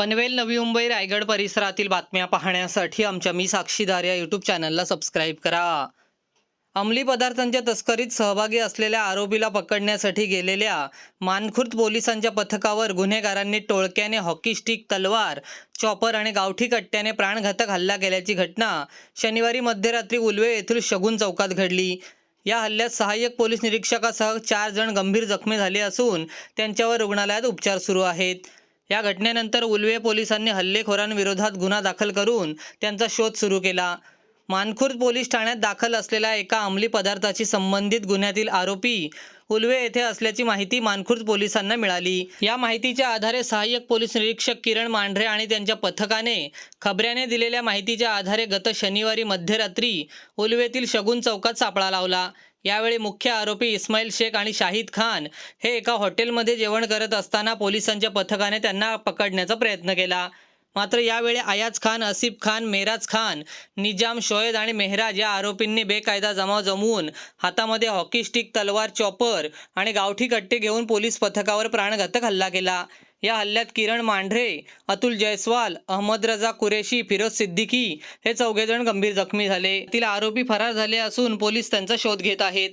पनवेल नवी मुंबई रायगड परिसरातील बातम्या पाहण्यासाठी आमच्या मी साक्षीदार या यूट्यूब चॅनलला सबस्क्राईब करा. अंमली पदार्थांच्या तस्करीत सहभागी असलेल्या आरोपीला पकडण्यासाठी गेलेल्या मानखुर्द पोलिसांच्या पथकावर गुन्हेगारांनी टोळक्याने हॉकी स्टिक तलवार चॉपर आणि गावठी कट्ट्याने प्राणघातक हल्ला केल्याची घटना शनिवारी मध्यरात्री उलवे येथील शगुन चौकात घडली. या हल्ल्यात सहाय्यक पोलीस निरीक्षकासह चार जण गंभीर जखमी झाले असून त्यांच्यावर रुग्णालयात उपचार सुरू आहेत. या घटनेनंतर उलवे पोलिसांनी हल्लेखोरांविरोधात गुन्हा दाखल करून त्यांचा शोध सुरू केला. मानखुर्द पोलीस ठाण्यात दाखल असलेल्या एका अंमली पदार्थाची संबंधित गुन्ह्यातील आरोपी उलवे येथे असल्याची माहिती मानखुर्द पोलिसांना मिळाली. या माहितीच्या आधारे सहाय्यक पोलीस निरीक्षक किरण मांढरे आणि त्यांच्या पथकाने खबऱ्याने दिलेल्या माहितीच्या आधारे गत शनिवारी मध्यरात्री उलवेतील शगुन चौकात सापळा लावला. यावेळी मुख्य आरोपी इस्माईल शेख आणि शाहिद खान हे एका हॉटेलमध्ये जेवण करत असताना पोलिसांच्या पथकाने त्यांना पकडण्याचा प्रयत्न केला. मात्र यावेळी आयाज खान असिफ खान मेराज खान निजाम शोएद आणि मेहराज या आरोपींनी बेकायदा जमाव जमवून हातामध्ये हॉकी स्टिक तलवार चॉपर आणि गावठी कट्टे घेऊन पोलीस पथकावर प्राणघातक हल्ला केला. या हल्ल्यात किरण मांढरे अतुल जयस्वाल अहमद रजा कुरेशी फिरोज सिद्दीकी हे चौघेजण गंभीर जखमी झाले. तिला आरोपी फरार झाले असून पोलीस त्यांचा शोध घेत आहेत.